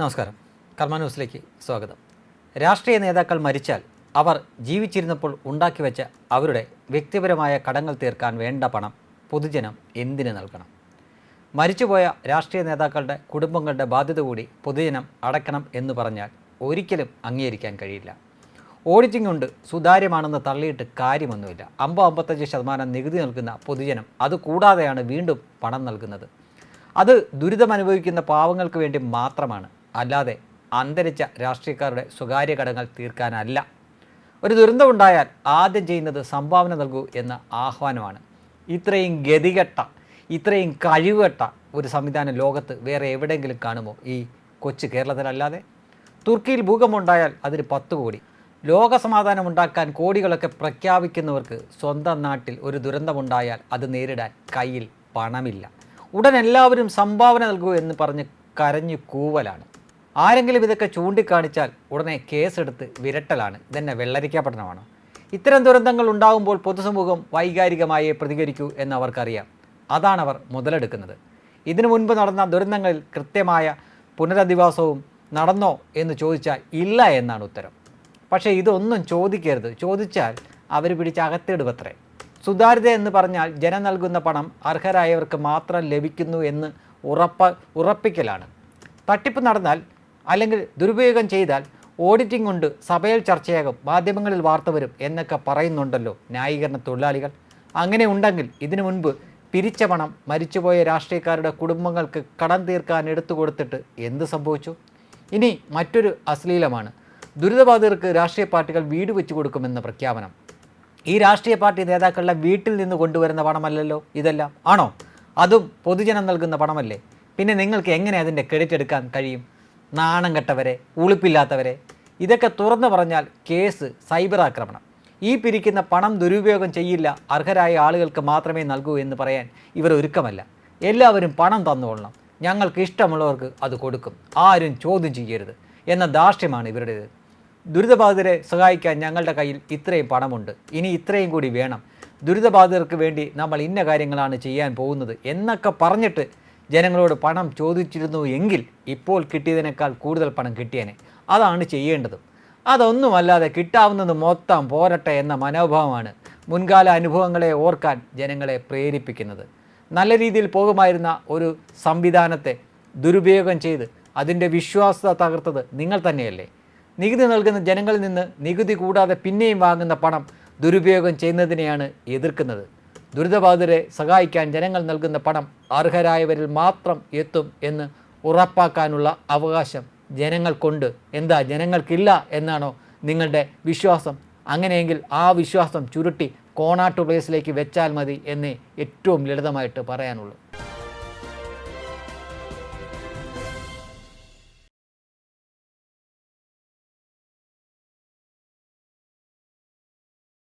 നമസ്കാരം. കർമ്മ ന്യൂസിലേക്ക് സ്വാഗതം. രാഷ്ട്രീയ നേതാക്കൾ മരിച്ചാൽ അവർ ജീവിച്ചിരുന്നപ്പോൾ ഉണ്ടാക്കി വെച്ച അവരുടെ വ്യക്തിപരമായ കടങ്ങൾ തീർക്കാൻ വേണ്ട പണം പൊതുജനം എന്തിന് നൽകണം? മരിച്ചുപോയ രാഷ്ട്രീയ നേതാക്കളുടെ കുടുംബങ്ങളുടെ ബാധ്യത കൂടി പൊതുജനം അടക്കണം എന്ന് പറഞ്ഞാൽ ഒരിക്കലും അംഗീകരിക്കാൻ കഴിയില്ല. ഓഡിറ്റിംഗ് ഉണ്ട് സുതാര്യമാണെന്ന് തള്ളിയിട്ട് കാര്യമൊന്നുമില്ല. അമ്പത് അമ്പത്തഞ്ച് ശതമാനം നികുതി നൽകുന്ന പൊതുജനം അത് കൂടാതെയാണ് വീണ്ടും പണം നൽകുന്നത്. അത് ദുരിതമനുഭവിക്കുന്ന പാവങ്ങൾക്ക് വേണ്ടി മാത്രമാണ്. അല്ലാതെ അന്തരിച്ച രാഷ്ട്രീയക്കാരുടെ സ്വകാര്യ കടങ്ങൾ തീർക്കാനല്ല. ഒരു ദുരന്തമുണ്ടായാൽ ആദ്യം ചെയ്യുന്നത് സംഭാവന നൽകൂ എന്ന ആഹ്വാനമാണ്. ഇത്രയും ഗതികെട്ട ഇത്രയും കഴിവുകെട്ട ഒരു സംവിധാനം ലോകത്ത് വേറെ എവിടെയെങ്കിലും കാണുമോ ഈ കൊച്ചു കേരളത്തിലല്ലാതെ? തുർക്കിയിൽ ഭൂകമ്പമുണ്ടായാൽ അതിന് പത്ത് കോടി. ലോകസമാധാനം ഉണ്ടാക്കാൻ കോടികളൊക്കെ പ്രഖ്യാപിക്കുന്നവർക്ക് സ്വന്തം നാട്ടിൽ ഒരു ദുരന്തമുണ്ടായാൽ അത് നേരിടാൻ കയ്യിൽ പണമില്ല. ഉടൻ എല്ലാവരും സംഭാവന നൽകൂ എന്ന് പറഞ്ഞ് കരഞ്ഞു കൂവലാണ്. ആരെങ്കിലും ഇതൊക്കെ ചൂണ്ടിക്കാണിച്ചാൽ ഉടനെ കേസെടുത്ത് വിരട്ടലാണ്. ഇതെന്നെ വെള്ളരിക്കപ്പെടണമാണ് ഇത്തരം ദുരന്തങ്ങൾ ഉണ്ടാകുമ്പോൾ പൊതുസമൂഹം വൈകാരികമായി പ്രതികരിക്കൂ എന്ന് അവർക്കറിയാം അതാണവർ മുതലെടുക്കുന്നത്. ഇതിനു മുൻപ് നടന്ന ദുരന്തങ്ങളിൽ കൃത്യമായ പുനരധിവാസവും നടന്നോ എന്ന് ചോദിച്ചാൽ ഇല്ല എന്നാണ് ഉത്തരം. പക്ഷേ ഇതൊന്നും ചോദിക്കരുത്. ചോദിച്ചാൽ അവർ പിടിച്ച് അകത്തിടുവത്രേ സുതാര്യത എന്ന് പറഞ്ഞാൽ ജനം നൽകുന്ന പണം അർഹരായവർക്ക് മാത്രം ലഭിക്കുന്നു എന്ന് ഉറപ്പ ഉറപ്പിക്കലാണ്. തട്ടിപ്പ് നടന്നാൽ അല്ലെങ്കിൽ ദുരുപയോഗം ചെയ്താൽ ഓഡിറ്റിംഗ് കൊണ്ട് സഭയിൽ ചർച്ചയാകും മാധ്യമങ്ങളിൽ വാർത്ത വരും എന്നൊക്കെ പറയുന്നുണ്ടല്ലോ ന്യായീകരണ തൊഴിലാളികൾ. അങ്ങനെ ഉണ്ടെങ്കിൽ ഇതിനു മുൻപ് പിരിച്ച പണം മരിച്ചുപോയ രാഷ്ട്രീയക്കാരുടെ കുടുംബങ്ങൾക്ക് കടം തീർക്കാൻ എടുത്തു കൊടുത്തിട്ട് എന്ത് സംഭവിച്ചു? ഇനി മറ്റൊരു അശ്ലീലമാണ്. ദുരിതബാധിതർക്ക് രാഷ്ട്രീയ പാർട്ടികൾ വീട് വെച്ചു കൊടുക്കുമെന്ന പ്രഖ്യാപനം. ഈ രാഷ്ട്രീയ പാർട്ടി നേതാക്കളുടെ വീട്ടിൽ നിന്ന് കൊണ്ടുവരുന്ന പണമല്ലല്ലോ ഇതെല്ലാം? ആണോ? അതും പൊതുജനം നൽകുന്ന പണമല്ലേ? പിന്നെ നിങ്ങൾക്ക് എങ്ങനെ അതിന്റെ ക്രെഡിറ്റ് എടുക്കാൻ കഴിയും? നാണം കെട്ടവരെ ഉളുപ്പില്ലാത്തവരെ ഇതൊക്കെ തുറന്നു പറഞ്ഞാൽ കേസ് സൈബർ ആക്രമണം. ഈ പിരിക്കുന്ന പണം ദുരുപയോഗം ചെയ്യില്ല അർഹരായ ആളുകൾക്ക് മാത്രമേ നൽകൂ എന്ന് പറയാൻ ഇവർ ഒരുക്കമല്ല. എല്ലാവരും പണം തന്നുകൊള്ളണം. ഞങ്ങൾക്ക് ഇഷ്ടമുള്ളവർക്ക് അത് കൊടുക്കും. ആരും ചോദ്യം ചെയ്യരുത് എന്ന ധാർഷ്ട്യമാണ് ഇവരുടേത്. ദുരിതബാധിതരെ സഹായിക്കാൻ ഞങ്ങളുടെ കയ്യിൽ ഇത്രയും പണമുണ്ട്. ഇനി ഇത്രയും കൂടി വേണം. ദുരിതബാധിതർക്ക് വേണ്ടി നമ്മൾ ഇന്ന കാര്യങ്ങളാണ് ചെയ്യാൻ പോകുന്നത് എന്നൊക്കെ പറഞ്ഞിട്ട് ജനങ്ങളോട് പണം ചോദിച്ചിരുന്നു എങ്കിൽ ഇപ്പോൾ കിട്ടിയതിനേക്കാൾ കൂടുതൽ പണം കിട്ടിയേനെ. അതാണ് ചെയ്യേണ്ടത്. അതൊന്നുമല്ലാതെ കിട്ടാവുന്നത് മൊത്തം പോരട്ടെ എന്ന മനോഭാവമാണ് മുൻകാല അനുഭവങ്ങളെ ഓർക്കാൻ ജനങ്ങളെ പ്രേരിപ്പിക്കുന്നത്. നല്ല രീതിയിൽ പോകുമായിരുന്ന ഒരു സംവിധാനത്തെ ദുരുപയോഗം ചെയ്ത് അതിന്റെ വിശ്വാസ്യത തകർത്തത് നിങ്ങൾ തന്നെയല്ലേ? നികുതി നൽകുന്ന ജനങ്ങളിൽ നിന്ന് നികുതി കൂടാതെ പിന്നെയും വാങ്ങുന്ന പണം ദുരുപയോഗം ചെയ്യുന്നതിനെയാണ് എതിർക്കുന്നത്. ദുരിതബാധിതരെ സഹായിക്കാൻ ജനങ്ങൾ നൽകുന്ന പണം അർഹരായവരിൽ മാത്രം എത്തും എന്ന് ഉറപ്പാക്കാനുള്ള അവകാശം ജനങ്ങൾക്കുണ്ട്. എന്താ ജനങ്ങൾക്കില്ല എന്നാണോ നിങ്ങളുടെ വിശ്വാസം? അങ്ങനെയെങ്കിൽ ആ വിശ്വാസം ചുരുട്ടി കോണാട്ടു പ്ലേസിലേക്ക് വെച്ചാൽ മതി എന്നേ ഏറ്റവും ലളിതമായിട്ട് പറയാനുള്ളൂ.